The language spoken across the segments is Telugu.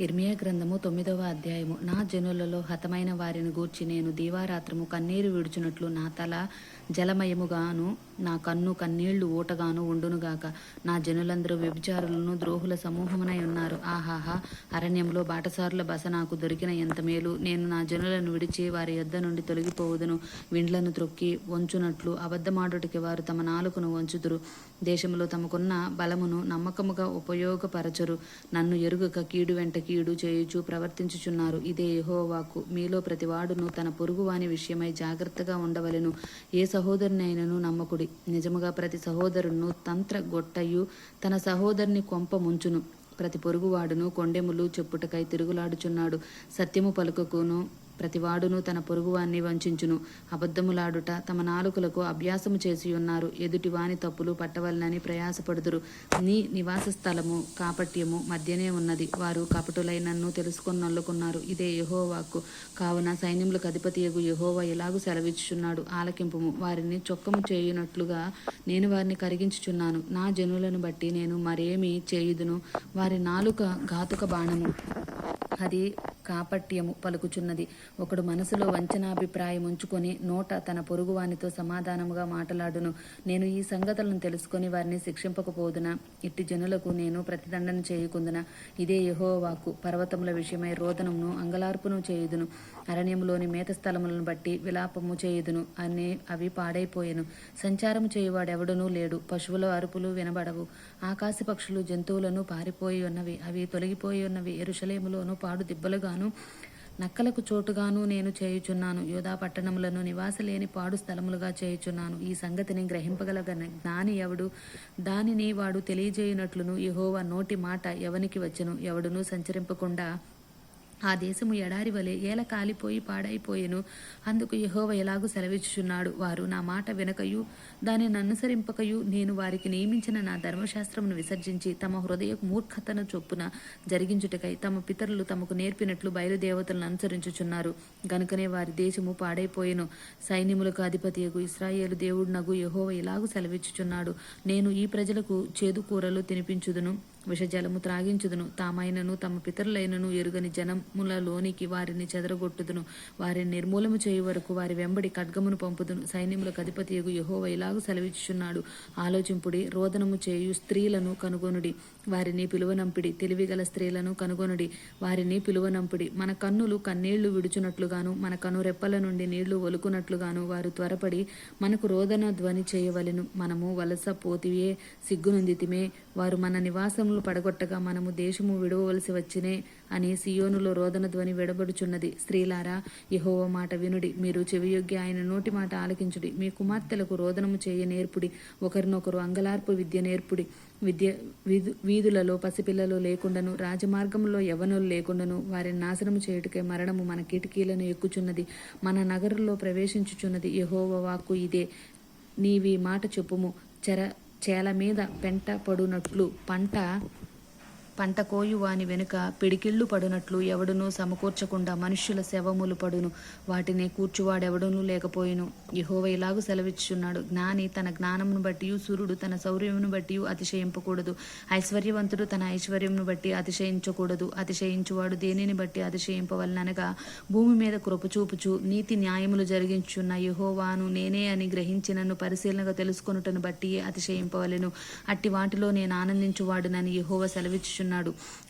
ఇర్మియా గ్రంథము తొమ్మిదవ అధ్యాయము. నా జనులలో హతమైన వారిని గూర్చి నేను దీవారాత్రము కన్నీరు విడుచునట్లు నా తల జలమయముగాను నా కన్ను కన్నీళ్ళు ఊటగాను ఉండునుగాక. నా జనులందరూ వ్యభిచారులను ద్రోహుల సమూహమునై ఉన్నారు. ఆహాహా అరణ్యంలో బాటసారుల బస నాకు దొరికిన ఎంత మేలు? నేను నా జనులను విడిచి వారి యొద్ద నుండి తొలగిపోవుదును. విండ్లను త్రొక్కి వంచునట్లు అబద్ధమాడుటికి వారు తమ నాలుకను వంచుదురు. దేశంలో తమకున్న బలమును నమ్మకముగా ఉపయోగపరచరు. నన్ను ఎరుగక కీడు వెంట కీడు చేయుచు ప్రవర్తించుచున్నారు. ఇదే యహోవాకు. మీలో ప్రతివాడును తన పొరుగువాని విషయమై జాగ్రత్తగా ఉండవలెను. ఏ సహోదరునైనను నమ్మకుడి. నిజముగా ప్రతి సహోదరును తంత్ర గొట్టయు తన సహోదరుని కొంప ముంచును. ప్రతి పొరుగువాడును కొండెములు చెప్పుటకై తిరుగులాడుచున్నాడు. సత్యము పలుకకును ప్రతివాడును తన పొరుగువాన్ని వంచును అబద్ధములాడుట తమ నాలుకలకు అభ్యాసము చేసి ఉన్నారు ఎదుటి వాని తప్పులు పట్టవలనని ప్రయాసపడుదురు. నీ నివాస స్థలము కాపట్యము మధ్యనే ఉన్నది. వారు కపటులై నన్ను తెలుసుకొని నల్లుకున్నారు ఇదే యహోవాకు. కావున సైన్యములకు అధిపతియగు యహోవా ఎలాగూ సెలవిచ్చుచున్నాడు. ఆలకింపుము. వారిని చొక్కము చేయునట్లుగా నేను వారిని కరిగించుచున్నాను. నా జనులను బట్టి నేను మరేమి చేయుదును? వారి నాలుక ఘాతుక బాణము. అది కాపట్యము పలుకుచున్నది. ఒకడు మనసులో వంచనాభిప్రాయం ఉంచుకొని నోట తన పొరుగువానితో సమాధానముగా మాట్లాడును. నేను ఈ సంగతులను తెలుసుకొని వారిని శిక్షింపకపోదునా? ఇట్టి జనులకు నేను ప్రతిదండన చేయకుందున ఇదే యెహోవాకు పర్వతముల విషయమై రోదనమును అంగలార్పును చేయుదును. అరణ్యములోని మేత స్థలములను బట్టి విలాపము చేయుదును. అనే అవి పాడైపోయెను. సంచారము చేయువాడెవడనూ లేడు. పశువుల అరుపులు వినబడవు. ఆకాశ పక్షులు జంతువులను పారిపోయి ఉన్నవి అవి తొలగిపోయి ఉన్నవి ఎరుషలేములోను పాడు దిబ్బలుగాను నక్కలకు చోటుగాను నేను చేయుచున్నాను. యోధా పట్టణములను నివాసలేని పాడు స్థలములుగా చేయుచున్నాను. ఈ సంగతిని గ్రహింపగల జ్ఞాని ఎవడు? దానిని వాడు తెలియజేయునట్లును. యెహోవా నోటి మాట ఎవనికి వచ్చును? ఎవడును సంచరింపకుండా ఆ దేశము ఎడారి వలె ఏల కాలిపోయి పాడైపోయెను. అందుకు యహోవ ఎలాగూ సెలవిచ్చుచున్నాడు? వారు నా మాట వినకయు దానిని అనుసరింపకయు. నేను వారికి నియమించిన నా ధర్మశాస్త్రమును విసర్జించి తమ హృదయ మూర్ఖతను చొప్పున జరిగించుటకై తమ పితరులు తమకు నేర్పినట్లు బయలుదేవతలను అనుసరించుచున్నారు. గనుకనే వారి దేశము పాడైపోయెను. సైన్యములకు అధిపతియగు ఇస్రాయేలు దేవుడు నగు యహోవ ఇలాగూ సెలవిచ్చుచున్నాడు? నేను ఈ ప్రజలకు చేదు కూరలు తినిపించుదును. విషజలము త్రాగించుదును. తామైనను తమ పితరులైనను ఎరుగని జనములలోనికి వారిని చెదరగొట్టుదును. వారిని నిర్మూలము చేయు వరకు వారి వెంబడి ఖడ్గమును పంపుదును. సైన్యములకు అధిపతియగు యహోవ ఇలాగు సెలవిచ్చుచున్నాడు. ఆలోచింపుడి రోదనము చేయు స్త్రీలను కనుగొనుడి. వారిని పిలువనంపిడి తెలివిగల స్త్రీలను కనుగొనుడి. వారిని పిలువనంపిడి. మన కన్నులు కన్నీళ్ళు విడుచునట్లుగాను మన కనురెప్పల నుండి నీళ్ళు ఒలుకునట్లుగాను వారు త్వరపడి మనకు రోదన ధ్వని చేయవలెను. మనము వలస పోతివే సిగ్గునందితిమే. వారు మన దేశములు పడగొట్టగా మనము దేశము విడవలసి వచ్చినే అని సియోనులో రోదన ధ్వని విడబడుచున్నది. స్త్రీలారా యహోవ మాట వినుడి. మీరు చెవియొగ్గి ఆయన నోటి మాట ఆలకించుడి. మీ కుమార్తెలకు రోదనము చేయ నేర్పుడి. ఒకరినొకరు అంగలార్పు విద్య నేర్పుడి. విద్య వీధు వీధులలో పసిపిల్లలు లేకుండాను రాజమార్గంలో యవనులు లేకుండాను వారిని నాశనము చేయుటకే మరణము మన కిటికీలను ఎక్కుచున్నది. మన నగరంలో ప్రవేశించుచున్నది యహోవ వాక్కు ఇదే. నీవి మాట చెప్పుము. చెర చేల మీద పెంట పడునట్లు పంట పంట కోయువాని వెనుక పిడికిళ్ళు పడునట్లు ఎవడునూ సమకూర్చకుండా మనుష్యుల శవములు పడును. వాటిని కూర్చువాడెవడునూ లేకపోయిను. యహోవ ఇలాగు సెలవిచ్చున్నాడు జ్ఞాని తన జ్ఞానమును బట్టి సూర్యుడు తన శౌర్యమును బట్టి అతిశయింపకూడదు. ఐశ్వర్యవంతుడు తన ఐశ్వర్యమును బట్టి అతిశయించకూడదు. అతిశయించువాడు దేనిని బట్టి అతిశయింపవలనగా భూమి మీద కృపచూపుచు నీతి న్యాయములు జరిగించున్న యహోవాను నేనే అని గ్రహించి నన్ను పరిశీలనగా తెలుసుకొనుటను బట్టి అతిశయింపవలెను. అట్టి వాటిలో నేను ఆనందించువాడునని యహోవ సెలవిచ్చుచున్నాడు.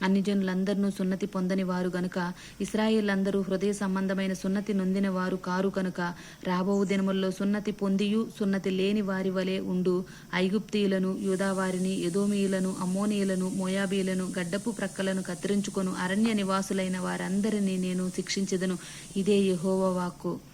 అన్ని జనులందరూ సున్నతి పొందని వారు గనుక ఇస్రాయేలందరూ హృదయ సంబంధమైన సున్నతి నొందిన వారు కారు కనుక రాబో దినముల్లో సున్నతి పొందియు సున్నతి లేని వారి వలె ఉండు. ఐగుప్తీయులను యూదావారిని ఎదోమీయులను అమ్మోనీయులను మోయాబీలను గడ్డపు ప్రక్కలను కత్తిరించుకొను అరణ్య నివాసులైన వారందరినీ నేను శిక్షించదను. ఇదే యహోవ వాక్కు.